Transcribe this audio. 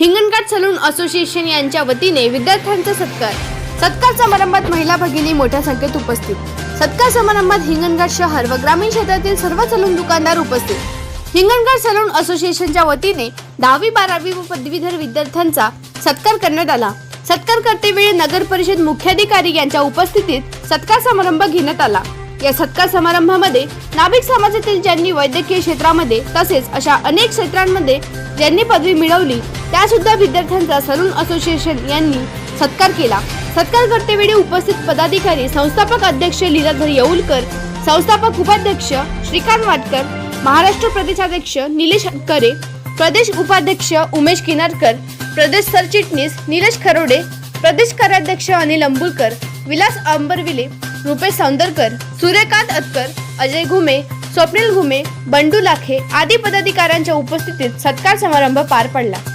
Hinganghat salon association यांच्या वतीने विद्यार्थ्यांचा सत्कार. सत्कार समारंभात महिला भगिनी मोठ्या संख्येत उपस्थित. सत्कार समारंभात हिंगणघाट शहर व ग्रामीण क्षेत्रातील सर्व सलून दुकानदार उपस्थित. हिंगणघाट सलून असोसिएशनच्या वतीने दहावी बारावी व पदवीधर विद्यार्थ्यांचा सत्कार करण्यात आला. सत्कार करतेवेळी नगर परिषद मुख्याधिकारी यांच्या उपस्थितीत सत्कार समारंभ घेण्यात आला. या सत्कार समारंभामध्ये नाभिक समाजातील ज्यांनी वैद्यकीय क्षेत्रामध्ये तसेच अशा अनेक क्षेत्रांमध्ये ज्यांनी पदवी मिळवली त्या सुद्धा विद्यार्थ्यांचा सलून असोसिएशन यांनी सत्कार केला. सत्कार करतेवेळी उपस्थित पदाधिकारी संस्थापक अध्यक्ष लीलाधर येऊलकर संस्थापक उपाध्यक्ष श्रीकांत वाटकर महाराष्ट्र प्रदेशाध्यक्ष निलेश करे प्रदेश उपाध्यक्ष उमेश किनारकर प्रदेश सरचिटणीस निलेश खरोडे प्रदेश कार्याध्यक्ष अनिल अंबुलकर विलास अंबरविले रुपेश सौंदरकर सूर्यकांत अतकर अजय घुमे स्वप्नील घुमे बंडू लाखे आदी पदाधिकाऱ्यांच्या उपस्थितीत सत्कार समारंभ पार पडला.